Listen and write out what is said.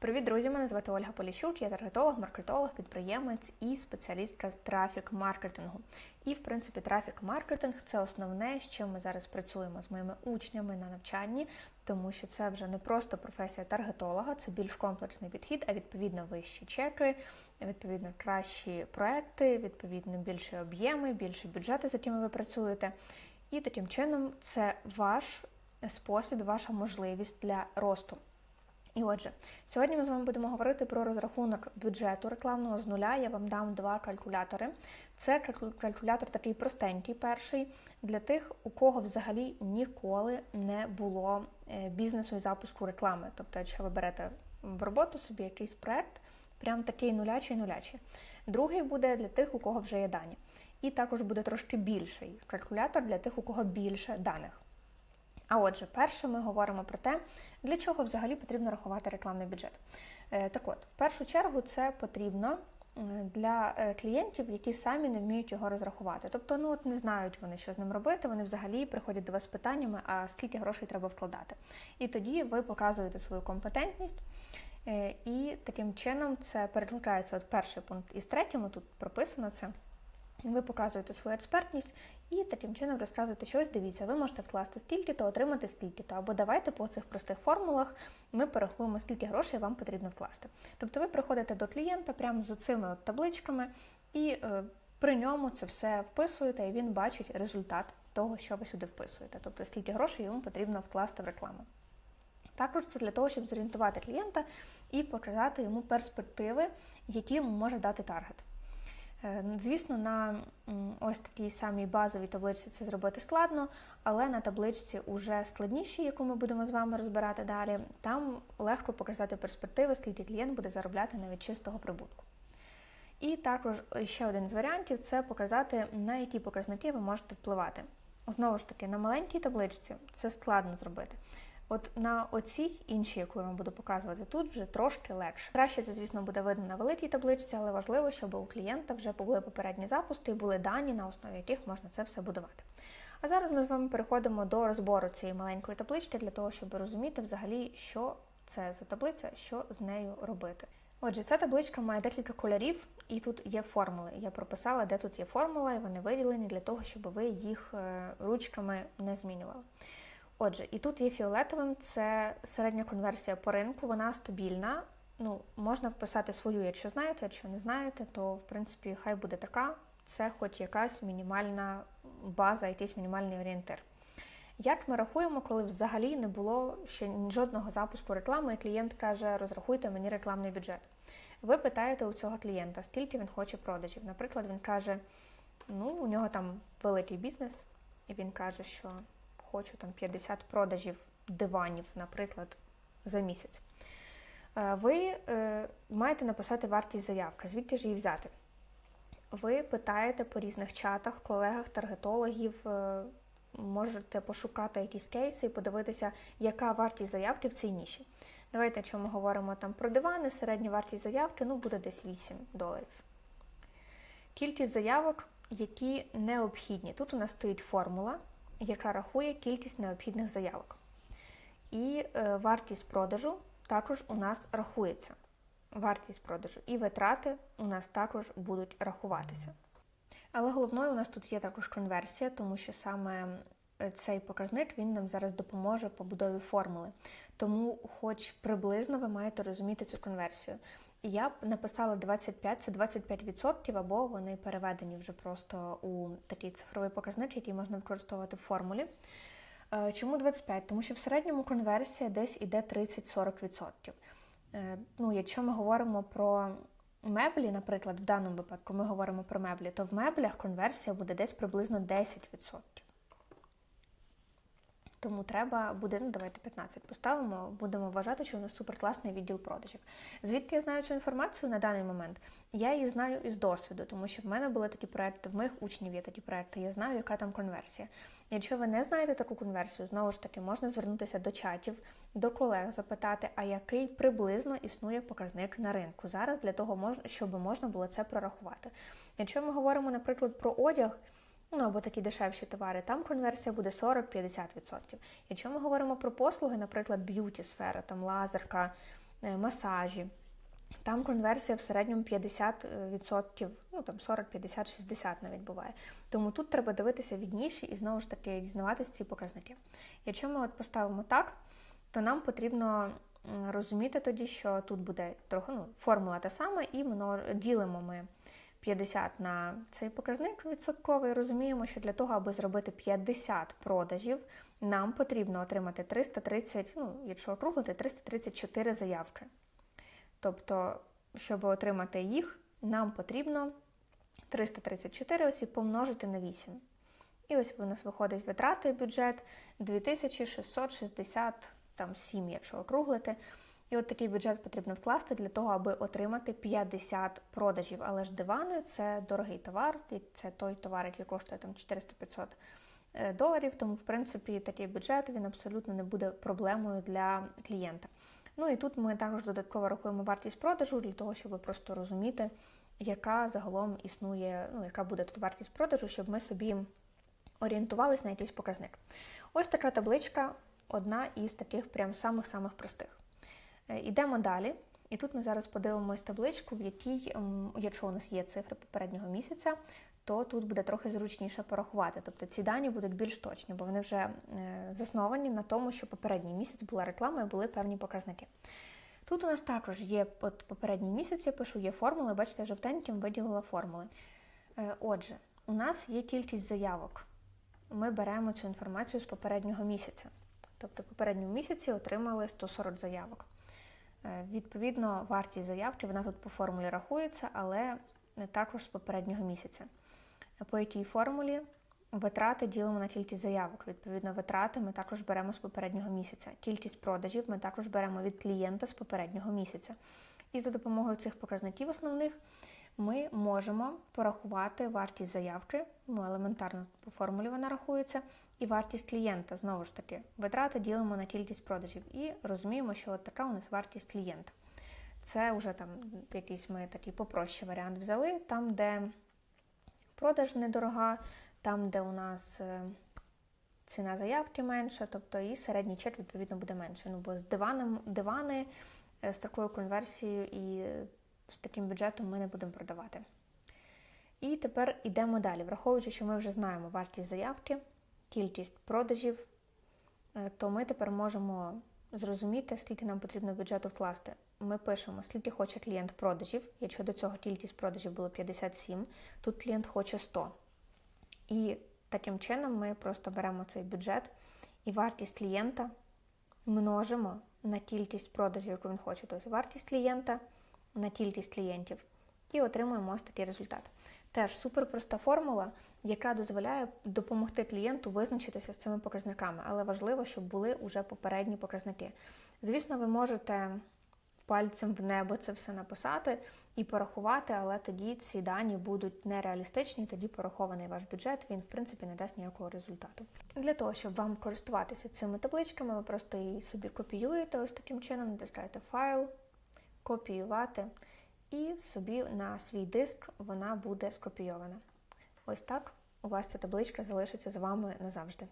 Привіт, друзі! Мене звати Ольга Поліщук, я таргетолог, маркетолог, підприємець і спеціалістка з трафік-маркетингу. І, в принципі, трафік-маркетинг це основне, з чим ми зараз працюємо з моїми учнями на навчанні, тому що це вже не просто професія таргетолога, це більш комплексний підхід, а відповідно вищі чеки, відповідно кращі проекти, відповідно більші об'єми, більші бюджети, з якими ви працюєте. І таким чином це ваш спосіб, ваша можливість для росту. І отже, сьогодні ми з вами будемо говорити про розрахунок бюджету рекламного з нуля. Я вам дам два калькулятори. Це калькулятор такий простенький, перший для тих, у кого взагалі ніколи не було е, бізнесу і запуску реклами. Тобто, якщо ви берете в роботу собі якийсь проект, прям такий нулячий нулячий. Другий буде для тих, у кого вже є дані. І також буде трошки більший калькулятор для тих, у кого більше даних. А отже, перше ми говоримо про те, для чого взагалі потрібно рахувати рекламний бюджет. Е, так от, в першу чергу, це потрібно для е, клієнтів, які самі не вміють його розрахувати. Тобто, ну от не знають вони, що з ним робити. Вони взагалі приходять до вас з питаннями, а скільки грошей треба вкладати. І тоді ви показуєте свою компетентність. Е, і таким чином це перекликається от перший пункт із третім, тут прописано це. Ви показуєте свою експертність і таким чином розказуєте, що ось дивіться, ви можете вкласти стільки-то, отримати стільки-то. Або давайте по цих простих формулах ми порахуємо, скільки грошей вам потрібно вкласти. Тобто ви приходите до клієнта прямо з цими табличками, і е, при ньому це все вписуєте, і він бачить результат того, що ви сюди вписуєте. Тобто, скільки грошей йому потрібно вкласти в рекламу. Також це для того, щоб зорієнтувати клієнта і показати йому перспективи, які йому може дати таргет. Е, звісно, на ось такій самій базовій табличці це зробити складно, але на табличці уже складнішій, яку ми будемо з вами розбирати далі, там легко показати перспективи, скільки клієнт буде заробляти навіть чистого прибутку. І також ще один з варіантів це показати, на які показники ви можете впливати. Знову ж таки, на маленькій табличці це складно зробити. От на оцій іншій, яку я вам буду показувати тут, вже трошки легше. Краще це, звісно, буде видно на великій табличці, але важливо, щоб у клієнта вже були попередні запуски і були дані, на основі яких можна це все будувати. А зараз ми з вами переходимо до розбору цієї маленької таблички для того, щоб розуміти взагалі, що це за таблиця, що з нею робити. Отже, ця табличка має декілька кольорів, і тут є формули. Я прописала, де тут є формула, і вони виділені для того, щоб ви їх е, ручками не змінювали. Отже, і тут є фіолетовим, це середня конверсія по ринку, вона стабільна. Ну, Можна вписати свою, якщо знаєте, якщо не знаєте, то в принципі хай буде така. Це хоч якась мінімальна база, якийсь мінімальний орієнтир. Як ми рахуємо, коли взагалі не було ще жодного запуску реклами, і клієнт каже, розрахуйте мені рекламний бюджет. Ви питаєте у цього клієнта, скільки він хоче продажів. Наприклад, він каже, ну, у нього там великий бізнес, і він каже, що хочу там 50 продажів диванів, наприклад, за місяць. Е, ви е, маєте написати вартість заявки, звідки ж її взяти. Ви питаєте по різних чатах, колегах, таргетологів, е, можете пошукати якісь кейси і подивитися, яка вартість заявки в цій ніші. Давайте, якщо ми говоримо там про дивани, середня вартість заявки ну, буде десь 8 доларів. Кількість заявок, які необхідні. Тут у нас стоїть формула, яка рахує кількість необхідних заявок. І е, вартість продажу також у нас рахується. Вартість продажу і витрати у нас також будуть рахуватися. Але головною у нас тут є також конверсія, тому що саме е, цей показник він нам зараз допоможе побудові формули. Тому, хоч приблизно ви маєте розуміти цю конверсію. Я б написала 25, це 25%, або вони переведені вже просто у такий цифровий показник, який можна використовувати в формулі. Е, чому 25? Тому що в середньому конверсія десь іде 30-40%. Е, ну, Якщо ми говоримо про меблі, наприклад, в даному випадку ми говоримо про меблі, то в меблях конверсія буде десь приблизно 10%. Тому треба буде, ну давайте 15 поставимо, будемо вважати, що у нас суперкласний відділ продажів. Звідки я знаю цю інформацію на даний момент? Я її знаю із досвіду, тому що в мене були такі проекти, в моїх учнів є такі проекти, я знаю, яка там конверсія. Якщо ви не знаєте таку конверсію, знову ж таки можна звернутися до чатів, до колег, запитати, а який приблизно існує показник на ринку зараз для того, щоб можна було це прорахувати. Якщо ми говоримо, наприклад, про одяг ну або такі дешевші товари, там конверсія буде 40-50%. Якщо ми говоримо про послуги, наприклад, б'юті сфера, там лазерка, е, масажі. Там конверсія в середньому 50%, ну там 40, 50, 60 навіть буває. Тому тут треба дивитися від ніші і знову ж таки дізнаватися ці показники. Якщо ми от поставимо так, то нам потрібно розуміти тоді, що тут буде трохи ну, формула та сама, і ділимо ми 50 на цей показник відсотковий. Розуміємо, що для того, аби зробити 50 продажів, нам потрібно отримати 330, ну, якщо округлити, 334 заявки. Тобто, щоб отримати їх, нам потрібно 334 ось і помножити на 8. І ось у нас виходить витрати бюджет 2667, якщо округлити. І от такий бюджет потрібно вкласти для того, аби отримати 50 продажів. Але ж дивани це дорогий товар, і це той товар, який коштує там 400-500 е, доларів. Тому, в принципі, такий бюджет він абсолютно не буде проблемою для клієнта. Ну і тут ми також додатково рахуємо вартість продажу для того, щоб просто розуміти, яка загалом існує, ну яка буде тут вартість продажу, щоб ми собі орієнтувалися на якийсь показник. Ось така табличка, одна із таких прям самих-самих простих. Е, Ідемо далі, і тут ми зараз подивимось табличку, в якій, ем, якщо у нас є цифри попереднього місяця, то тут буде трохи зручніше порахувати. Тобто ці дані будуть більш точні, бо вони вже е, засновані на тому, що попередній місяць була реклама і були певні показники. Тут у нас також є от попередній місяць, я пишу, є формули, бачите, жовтеньким виділила формули. Е, Отже, у нас є кількість заявок. Ми беремо цю інформацію з попереднього місяця. Тобто, в попередньому місяці отримали 140 заявок. Е, Відповідно, вартість заявки вона тут по формулі рахується, але не також з попереднього місяця. По якій формулі витрати ділимо на кількість заявок. Відповідно, витрати ми також беремо з попереднього місяця. Кількість продажів ми також беремо від клієнта з попереднього місяця. І за допомогою цих показників основних ми можемо порахувати вартість заявки, ну елементарно по формулі вона рахується, і вартість клієнта. Знову ж таки, витрати ділимо на кількість продажів і розуміємо, що от така у нас вартість клієнта. Це вже там якийсь ми такий попроще варіант взяли, там, де продаж недорога, там, де у нас е, ціна заявки менша, тобто і середній чек, відповідно, буде менше. Ну, бо з диваном, дивани е, з такою конверсією і з таким бюджетом ми не будемо продавати. І тепер йдемо далі. Враховуючи, що ми вже знаємо вартість заявки, кількість продажів, е, то ми тепер можемо зрозуміти, скільки нам потрібно бюджету вкласти. Ми пишемо, скільки хоче клієнт продажів. Якщо до цього кількість продажів було 57, тут клієнт хоче 100. І таким чином ми просто беремо цей бюджет і вартість клієнта множимо на кількість продажів, яку він хоче. Тобто вартість клієнта на кількість клієнтів. І отримуємо ось такий результат. Теж суперпроста формула, яка дозволяє допомогти клієнту визначитися з цими показниками, але важливо, щоб були вже попередні показники. Звісно, ви можете пальцем в небо це все написати і порахувати, але тоді ці дані будуть нереалістичні, тоді порахований ваш бюджет, він в принципі не дасть ніякого результату. Для того, щоб вам користуватися цими табличками, ви просто її собі копіюєте ось таким чином, натискаєте файл, копіювати, і собі на свій диск вона буде скопійована. Ось так у вас ця табличка залишиться з вами назавжди.